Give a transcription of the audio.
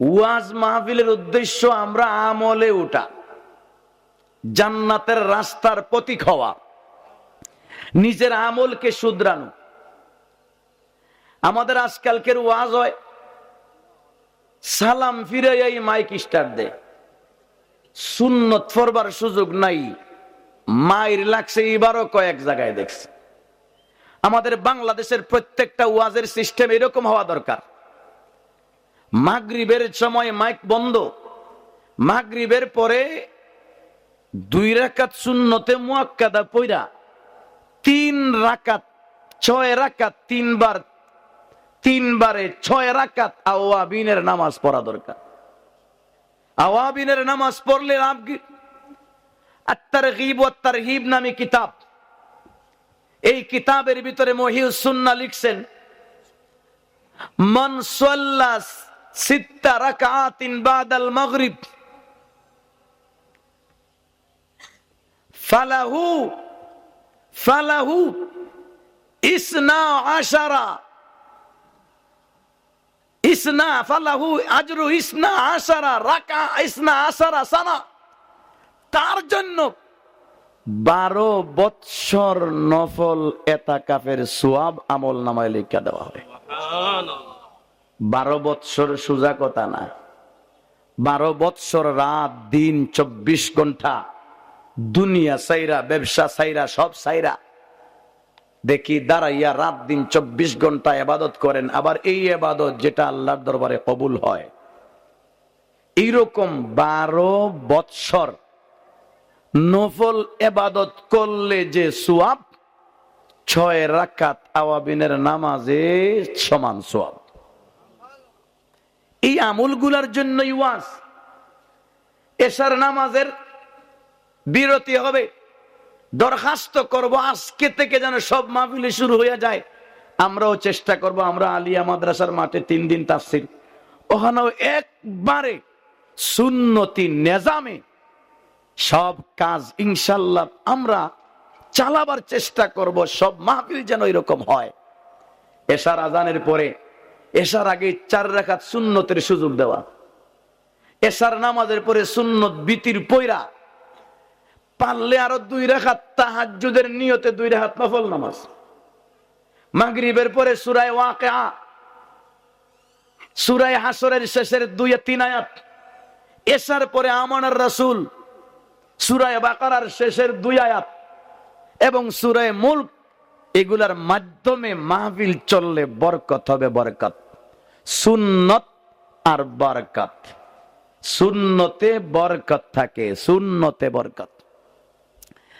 ওয়াজ মাহফিলের উদ্দেশ্য আমরা আমলে উঠা জান্নাতের রাস্তার প্রতীক হওয়া। নিজের আমলকে শুধরানো। আমাদের আজকালকের ওয়াজ হয়, সালাম ফিরে এই মাইক স্টার দে সুন্নত ফরবার সুযোগ নাই। মায়ের লাগছে, এবারও কয়েক জায়গায় দেখছে। আমাদের বাংলাদেশের প্রত্যেকটা ওয়াজের সিস্টেম এরকম হওয়া দরকার। মাগরিবের সময় মাইক বন্ধ। মাগরিবের পরে দুই রাকাত শূন্যতে মুয়াক্কাদা পইরা তিন রাকাত, ছয় রাকাত তিনবার, তিনবারে ছয় রাকাত আওয়াবিনের নামাজ পড়া দরকার। আওয়াবিনের নামাজ পড়লে আত্মার গিব আত্মার হিব নামে কিতাব। এই কিতাবের ভিতরে মহিউসুন্না লিখছেন, মান সাল্লাস সিত্তা রাকাতিন বাদাল মাগরিব। ফালাহু সানা। তার জন্য বারো বৎসর নফল এতাকাফের সোয়াব আমল নামায় লিখা দেওয়া হবে। বারো বৎসর সোজা কথা না। বারো বৎসর রাত, দিন, চব্বিশ ঘণ্টা দুনিয়া সাইরা, ব্যবসা সাইরা, সব সাইরা। দেখি দাঁড়াইয়া রাত, দিন, চব্বিশ ঘণ্টা এবাদত করেন। আবার এই এবাদত যেটা আল্লাহর দরবারে কবুল হয়। এইরকম বারো বৎসর নফল এবাদত করলে যে সোয়াব, ছয় রাকাত আওয়াবিনের নামাজে সমান সোয়াব। এই আমলগুলার জন্য ওয়াজ। এশার নামাজের বিরতি হবে। দরখাস্ত করব, আজকে থেকে যেন সব মাহফিলে শুরু হয়ে যায়। আমরাও চেষ্টা করব, আমরা আলিয়া মাদ্রাসার মাঠে তিন দিন তাফসির। ওখানেও একবারে সুন্নতি নেজামে সব কাজ ইনশাল্লাহ আমরা চালাবার চেষ্টা করব, সব মাহফিল যেন এরকম হয়। এশার আজানের পরে এশার আগে চার রাখাত সুন্নতের সুযোগ দেওয়া। এসার নামাজের পরে সুন্নত বিতির পয়রা পারলে আরও দুই রেখাত তাহাজ্জুদের নিয়তে দুই রেখাত নফল নামাজ। মাগরিবের পরে সুরায় ওয়াকিআ সুরায় হাসরের শেষের দুই তিন আয়াত, এসার পরে আমানার রাসূল, সুরায় বাকারার শেষের দুই আয়াত এবং সুরায় মুলক এগুলার মাধ্যমে মাহফিল চললে বরকত হবে বরকত। সুন্নত আর বরকত। সুন্নতে বরকত থাকে, সুন্নতে বরকত।